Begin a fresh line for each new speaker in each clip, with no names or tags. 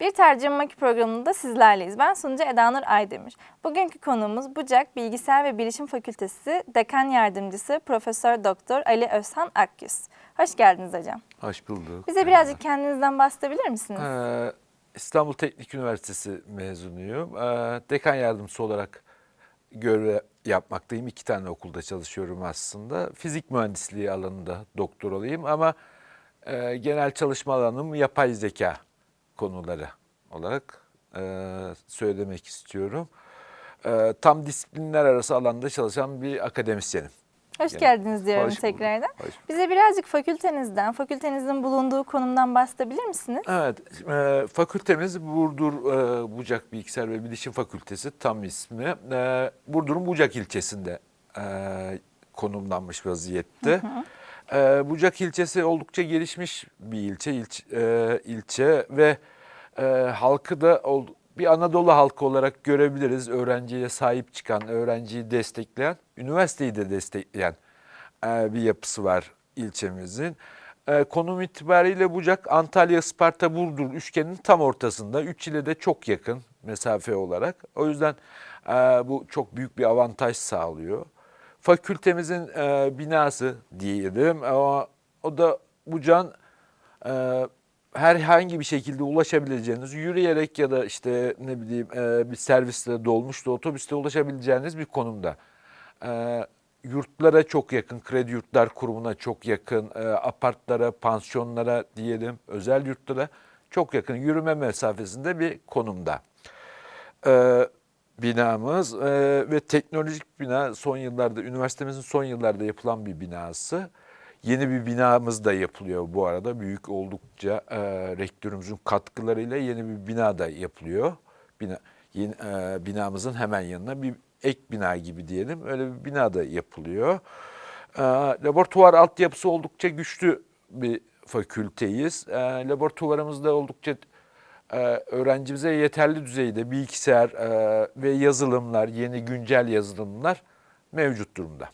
Bir Tercüme Maki programında sizlerleyiz. Ben sunucu Edanur Aydemir. Bugünkü konuğumuz Bucak Bilgisayar ve Bilişim Fakültesi Dekan Yardımcısı Profesör Doktor Ali Özhan Akgüz. Hoş geldiniz hocam.
Hoş bulduk.
Bize birazcık kendinizden bahsedebilir misiniz?
Ee, İstanbul Teknik Üniversitesi mezunuyum. Ee, dekan yardımcısı olarak görev yapmaktayım. İki tane okulda çalışıyorum aslında. Fizik mühendisliği alanında doktoralıyım ama e, genel çalışma alanım yapay zeka konuları olarak e, söylemek istiyorum. E, tam disiplinler arası alanda çalışan bir akademisyenim.
Hoş
gene-
geldiniz diyorum
Hoş
tekrardan.
hoş.
Bize birazcık fakültenizden, fakültenizin bulunduğu konumdan bahsedebilir misiniz?
Evet, e, fakültemiz Burdur e, Bucak Bilgisayar ve Bilişim Fakültesi tam ismi. E, Burdur'un Bucak ilçesinde e, konumlanmış vaziyette. E, Bucak ilçesi oldukça gelişmiş bir ilçe, ilç, e, ilçe ve e, halkı da ol- bir Anadolu halkı olarak görebiliriz. Öğrenciye sahip çıkan, öğrenciyi destekleyen, üniversiteyi de destekleyen e, bir yapısı var ilçemizin. E, konum itibariyle Bucak, Antalya, Isparta, Burdur üçgenin tam ortasında. Üç ile de çok yakın mesafe olarak. O yüzden e, bu çok büyük bir avantaj sağlıyor. Fakültemizin e, binası diyelim. O, o da Bucak'ın e, herhangi bir şekilde ulaşabileceğiniz, yürüyerek ya da işte ne bileyim e, bir servisle, dolmuşla, otobüsle ulaşabileceğiniz bir konumda. E, yurtlara çok yakın, kredi yurtlar kurumuna çok yakın, e, apartlara, pansiyonlara diyelim, özel yurtlara çok yakın, yürüme mesafesinde bir konumda. E, binamız e, ve teknolojik bina son yıllarda, üniversitemizin son yıllarda yapılan bir binası. Yeni bir binamız da yapılıyor bu arada. Büyük oldukça e, rektörümüzün katkılarıyla yeni bir bina da yapılıyor. Bina, yeni, e, binamızın hemen yanına bir ek bina gibi diyelim. Öyle bir bina da yapılıyor. E, laboratuvar altyapısı oldukça güçlü bir fakülteyiz. E, laboratuvarımızda oldukça e, öğrencimize yeterli düzeyde bilgisayar e, ve yazılımlar, yeni güncel yazılımlar mevcut durumda.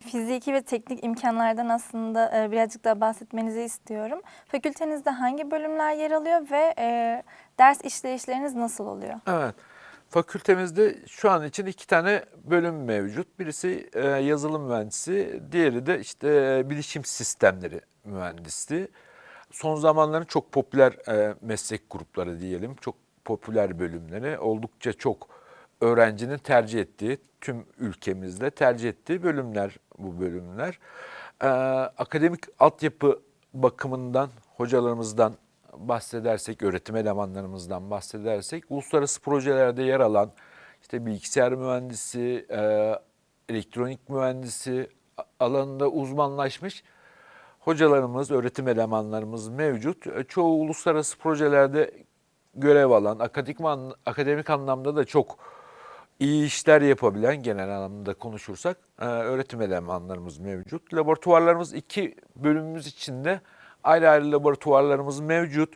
Fiziki ve teknik imkanlardan aslında e, birazcık daha bahsetmenizi istiyorum. Fakültenizde hangi bölümler yer alıyor ve e, ders işleyişleriniz nasıl oluyor?
Evet. Fakültemizde şu an için iki tane bölüm mevcut. Birisi e, yazılım mühendisi, diğeri de işte e, bilişim sistemleri mühendisliği. Son zamanların çok popüler e, meslek grupları diyelim, çok popüler bölümleri, oldukça çok öğrencinin tercih ettiği, tüm ülkemizde tercih ettiği bölümler bu bölümler. E, akademik altyapı bakımından hocalarımızdan bahsedersek, öğretim elemanlarımızdan bahsedersek, uluslararası projelerde yer alan işte bilgisayar mühendisi, e, elektronik mühendisi alanında uzmanlaşmış hocalarımız, öğretim elemanlarımız mevcut. E, Çoğu uluslararası projelerde görev alan, akademik, akademik anlamda da çok iyi işler yapabilen genel anlamda konuşursak e, öğretim elemanlarımız mevcut. Laboratuvarlarımız iki bölümümüz içinde ayrı ayrı laboratuvarlarımız mevcut.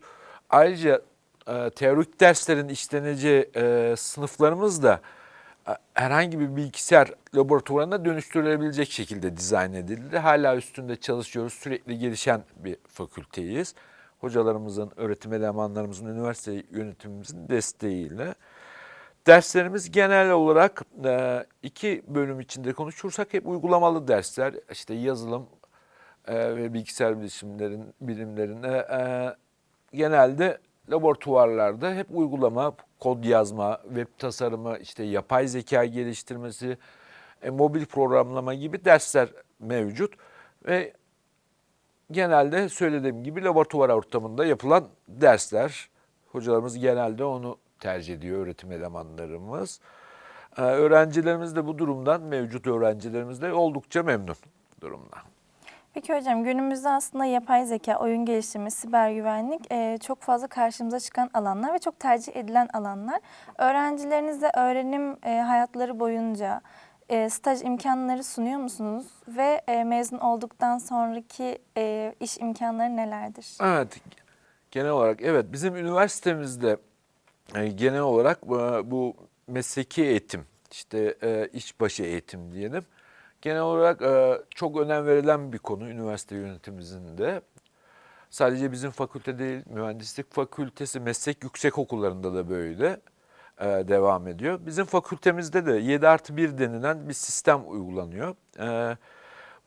Ayrıca e, teorik derslerin işleneceği sınıflarımız da herhangi bir bilgisayar laboratuvarına dönüştürülebilecek şekilde dizayn edildi. Hala üstünde çalışıyoruz. Sürekli gelişen bir fakülteyiz. Hocalarımızın, öğretim elemanlarımızın, üniversite yönetimimizin desteğiyle. Derslerimiz genel olarak e, iki bölüm içinde konuşursak hep uygulamalı dersler. İşte yazılım e, ve bilgisayar bilimlerin bilimlerinde e, genelde laboratuvarlarda hep uygulama, kod yazma, web tasarımı, işte yapay zeka geliştirmesi, e, mobil programlama gibi dersler mevcut ve genelde söylediğim gibi laboratuvar ortamında yapılan dersler. Hocalarımız genelde onu tercih ediyor öğretim elemanlarımız. Ee, öğrencilerimiz de bu durumdan, mevcut öğrencilerimiz de oldukça memnun durumda.
Peki hocam günümüzde aslında yapay zeka, oyun geliştirme, siber güvenlik e, çok fazla karşımıza çıkan alanlar ve çok tercih edilen alanlar. Öğrencilerinize öğrenim e, hayatları boyunca e, staj imkanları sunuyor musunuz? Ve e, mezun olduktan sonraki e, iş imkanları nelerdir?
Evet, genel olarak evet bizim üniversitemizde e, genel olarak e, bu mesleki eğitim, işte e, işbaşı eğitim diyelim. Genel olarak e, çok önem verilen bir konu üniversite yönetimimizin de. Sadece bizim fakülte değil, mühendislik fakültesi, meslek yüksek okullarında da böyle e, devam ediyor. Bizim fakültemizde de 7 artı 1 denilen bir sistem uygulanıyor. E,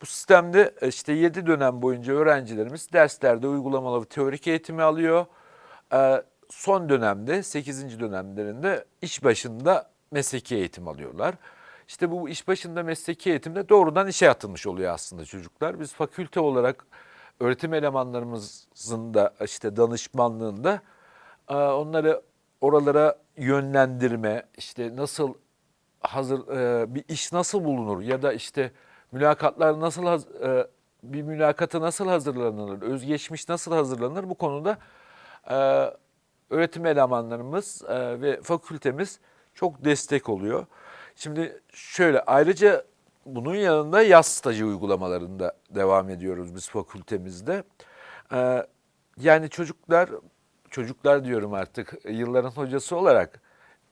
bu sistemde işte 7 dönem boyunca öğrencilerimiz derslerde uygulamalı teorik eğitimi alıyor. Son dönemde 8. dönemlerinde iş başında mesleki eğitim alıyorlar. İşte bu iş başında mesleki eğitimde doğrudan işe atılmış oluyor aslında çocuklar. Biz fakülte olarak öğretim elemanlarımızın da işte danışmanlığında e, onları oralara yönlendirme, işte nasıl hazır e, bir iş nasıl bulunur ya da işte mülakatlar nasıl e, bir mülakata nasıl hazırlanılır, özgeçmiş nasıl hazırlanır bu konuda öğretim elemanlarımız ve fakültemiz çok destek oluyor. Şimdi şöyle ayrıca bunun yanında yaz stajı uygulamalarında devam ediyoruz biz fakültemizde. E, yani çocuklar, çocuklar diyorum artık yılların hocası olarak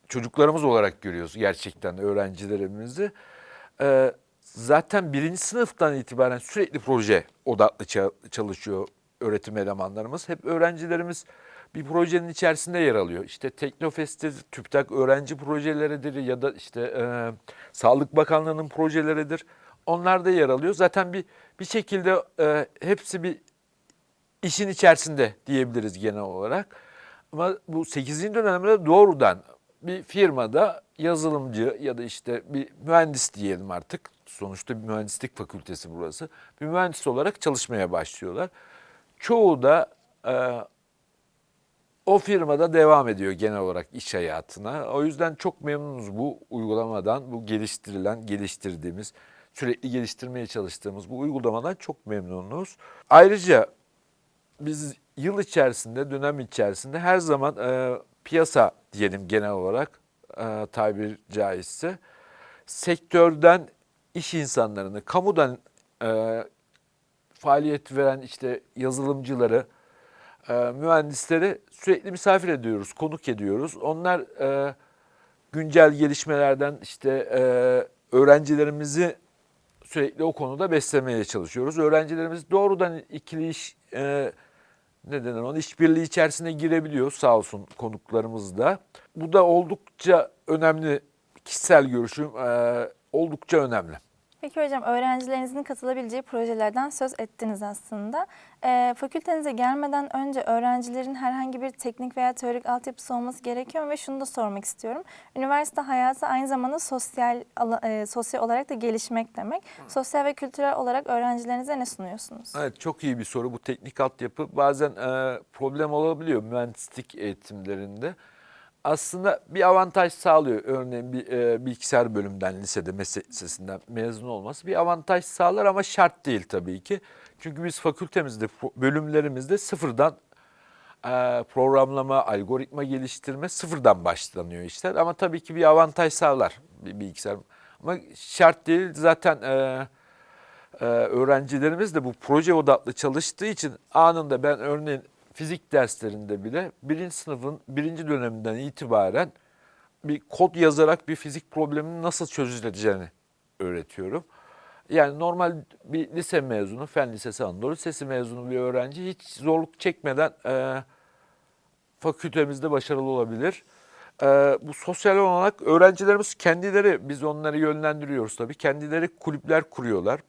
çocuklarımız olarak görüyoruz gerçekten öğrencilerimizi. Ee, zaten birinci sınıftan itibaren sürekli proje odaklı ça- çalışıyor öğretim elemanlarımız. Hep öğrencilerimiz bir projenin içerisinde yer alıyor. İşte Teknofest'tir, TÜBİTAK öğrenci projeleridir ya da işte e, Sağlık Bakanlığı'nın projeleridir. Onlar da yer alıyor. Zaten bir bir şekilde e, hepsi bir işin içerisinde diyebiliriz genel olarak. Ama bu 8. dönemde doğrudan bir firmada yazılımcı ya da işte bir mühendis diyelim artık. Sonuçta bir mühendislik fakültesi burası. Bir mühendis olarak çalışmaya başlıyorlar. Çoğu da e, o firmada devam ediyor genel olarak iş hayatına. O yüzden çok memnunuz bu uygulamadan, bu geliştirilen, geliştirdiğimiz, sürekli geliştirmeye çalıştığımız bu uygulamadan çok memnunuz. Ayrıca biz yıl içerisinde, dönem içerisinde her zaman e, piyasa diyelim genel olarak e, tabir caizse sektörden iş insanlarını, kamudan e, faaliyet veren işte yazılımcıları, e, mühendisleri sürekli misafir ediyoruz, konuk ediyoruz. Onlar e, güncel gelişmelerden işte e, öğrencilerimizi sürekli o konuda beslemeye çalışıyoruz. Öğrencilerimiz doğrudan ikili iş e, ne denir ona işbirliği içerisine girebiliyor sağ olsun konuklarımız da. Bu da oldukça önemli kişisel görüşüm e, oldukça önemli.
Peki hocam öğrencilerinizin katılabileceği projelerden söz ettiniz aslında. Ee, fakültenize gelmeden önce öğrencilerin herhangi bir teknik veya teorik altyapısı olması gerekiyor? Ve şunu da sormak istiyorum. Üniversite hayatı aynı zamanda sosyal e, sosyal olarak da gelişmek demek. Sosyal ve kültürel olarak öğrencilerinize ne sunuyorsunuz?
Evet çok iyi bir soru bu teknik altyapı bazen e, problem olabiliyor mühendislik eğitimlerinde. Aslında bir avantaj sağlıyor. Örneğin bir e, bilgisayar bölümünden lisede meslek mezun olması bir avantaj sağlar ama şart değil tabii ki. Çünkü biz fakültemizde bölümlerimizde sıfırdan e, programlama, algoritma geliştirme sıfırdan başlanıyor işler. Ama tabii ki bir avantaj sağlar bir bilgisayar. Ama şart değil zaten e, e, öğrencilerimiz de bu proje odaklı çalıştığı için anında ben örneğin fizik derslerinde bile birinci sınıfın birinci döneminden itibaren bir kod yazarak bir fizik probleminin nasıl çözüleceğini öğretiyorum. Yani normal bir lise mezunu, fen lisesi Anadolu Lisesi mezunu bir öğrenci hiç zorluk çekmeden e, fakültemizde başarılı olabilir. Ee, bu sosyal olarak öğrencilerimiz kendileri, biz onları yönlendiriyoruz tabii. Kendileri kulüpler kuruyorlar.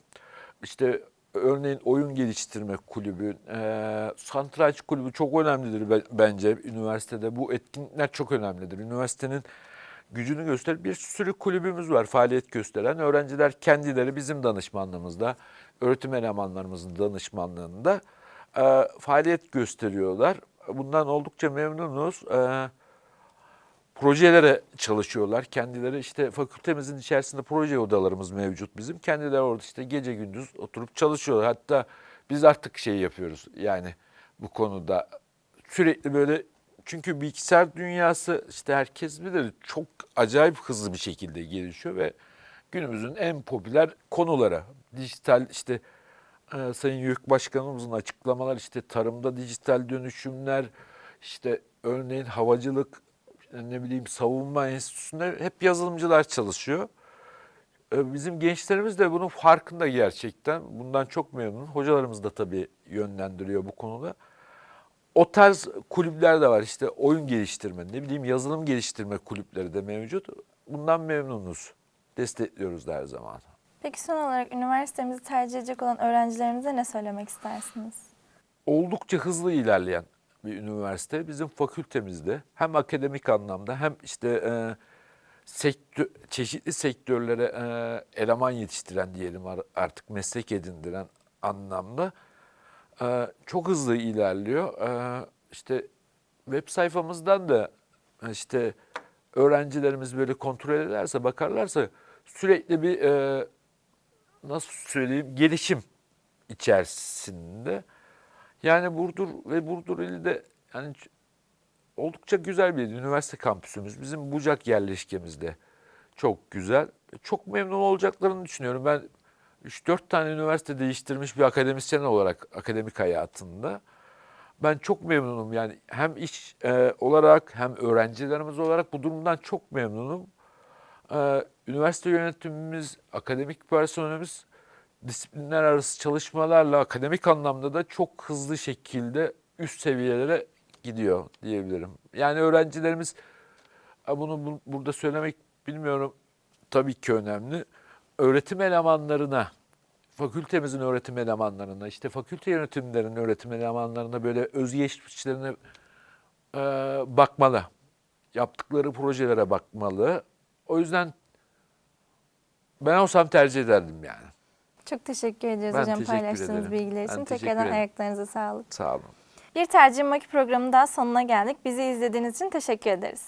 İşte örneğin oyun geliştirme kulübü, e, satranç kulübü çok önemlidir be- bence üniversitede. Bu etkinlikler çok önemlidir. Üniversitenin gücünü gösterir. Bir sürü kulübümüz var faaliyet gösteren. Öğrenciler kendileri bizim danışmanlığımızda, öğretim elemanlarımızın danışmanlığında e, faaliyet gösteriyorlar. Bundan oldukça memnunuz. E, projelere çalışıyorlar. Kendileri işte fakültemizin içerisinde proje odalarımız mevcut bizim. Kendileri orada işte gece gündüz oturup çalışıyorlar. Hatta biz artık şey yapıyoruz yani bu konuda sürekli böyle çünkü bilgisayar dünyası işte herkes bilir çok acayip hızlı bir şekilde gelişiyor ve günümüzün en popüler konuları dijital işte e, Sayın YÖK Başkanımızın açıklamalar işte tarımda dijital dönüşümler işte örneğin havacılık ne bileyim savunma enstitüsünde hep yazılımcılar çalışıyor. E, Bizim gençlerimiz de bunun farkında gerçekten. Bundan çok memnun. Hocalarımız da tabii yönlendiriyor bu konuda. o tarz kulüpler de var. İşte oyun geliştirme, ne bileyim yazılım geliştirme kulüpleri de mevcut. Bundan memnunuz. Destekliyoruz da her zaman.
Peki son olarak üniversitemizi tercih edecek olan öğrencilerimize ne söylemek istersiniz?
Oldukça hızlı ilerleyen bir üniversite. Bizim fakültemizde hem akademik anlamda hem işte e, sektör, çeşitli sektörlere e, eleman yetiştiren diyelim ar- artık meslek edindiren anlamda e, çok hızlı ilerliyor. E, işte web sayfamızdan da e, işte öğrencilerimiz böyle kontrol ederse bakarlarsa sürekli bir e, nasıl söyleyeyim gelişim içerisinde. Yani Burdur ve Burdur ili de yani oldukça güzel bir üniversite kampüsümüz. Bizim Bucak yerleşkemizde çok güzel. Çok memnun olacaklarını düşünüyorum. Ben 3-4 tane üniversite değiştirmiş bir akademisyen olarak akademik hayatında. Ben çok memnunum yani hem iş e, olarak hem öğrencilerimiz olarak bu durumdan çok memnunum. Ee, üniversite yönetimimiz, akademik personelimiz disiplinler arası çalışmalarla akademik anlamda da çok hızlı şekilde üst seviyelere gidiyor diyebilirim. Yani öğrencilerimiz bunu bu- burada söylemek bilmiyorum tabii ki önemli. Öğretim elemanlarına, fakültemizin öğretim elemanlarına, işte fakülte yönetimlerinin öğretim elemanlarına böyle özgeçmişlerine e, bakmalı. Yaptıkları projelere bakmalı. O yüzden ben olsam tercih ederdim yani.
Çok teşekkür ediyoruz
Ben
hocam
teşekkür
paylaştığınız
ederim.
bilgiler için. Tekrardan
ederim.
ayaklarınıza sağlık.
Sağ olun.
Bir Tercih Maki programının daha sonuna geldik. Bizi izlediğiniz için teşekkür ederiz.